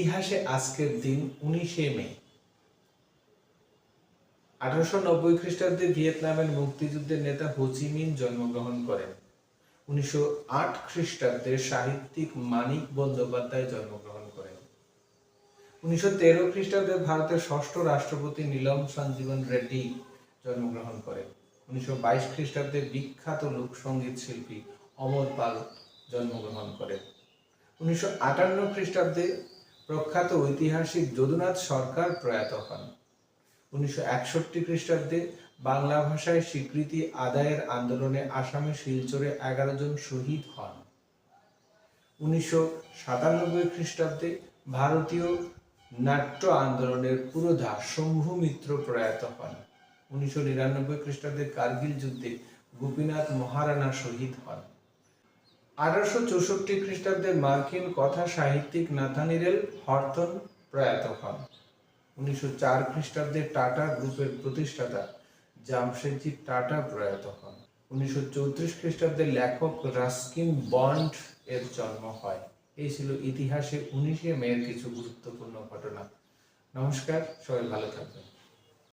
ইতিহাসে আজকের দিন উনিশে মে। আঠারোশো নব্বই খ্রিস্টাব্দে ভিয়েতনামের মুক্তিযুদ্ধের নেতা হোচিমিন জন্মগ্রহণ করেন। উনিশশো আট খ্রিস্টাব্দে সাহিত্যিক মানিক বন্দ্যোপাধ্যায় জন্মগ্রহণ করেন। উনিশশো তেরো খ্রিস্টাব্দে ভারতের ষষ্ঠ রাষ্ট্রপতি নীলম সঞ্জীবন রেড্ডি জন্মগ্রহণ করেন। উনিশশো বাইশ খ্রিস্টাব্দে বিখ্যাত লোকসঙ্গীত শিল্পী অমর পাল জন্মগ্রহণ করেন। উনিশশো আটান্ন খ্রিস্টাব্দে প্রখ্যাত ঐতিহাসিক যদুনাথ সরকার প্রয়াত হন। উনিশশো একষট্টি খ্রিস্টাব্দে বাংলা ভাষায় স্বীকৃতি আদায়ের আন্দোলনে আসামে শিলচরে এগারো জন শহীদ হন। উনিশশো সাতানব্বই খ্রিস্টাব্দে ভারতীয় নাট্য আন্দোলনের পুরোধা শম্ভু মিত্র প্রয়াত হন। উনিশশো নিরানব্বই খ্রিস্টাব্দে কার্গিল যুদ্ধে গোপীনাথ মহারানা শহীদ হন। আঠারোশো চৌষট্টি খ্রিস্টাব্দে মার্কিন কথা সাহিত্যিক নাথানিরেল হর্টন প্রয়াত হন। উনিশশো চার খ্রিস্টাব্দে টাটা গ্রুপের প্রতিষ্ঠাতা জামশেদজি টাটা প্রয়াত হন। উনিশশো চৌত্রিশ খ্রিস্টাব্দে লেখক রাস্কিন বন্ড এর জন্ম হয়। এই ছিল ইতিহাসে উনিশে মেয়ের কিছু গুরুত্বপূর্ণ ঘটনা। নমস্কার, সবাই ভালো থাকবেন।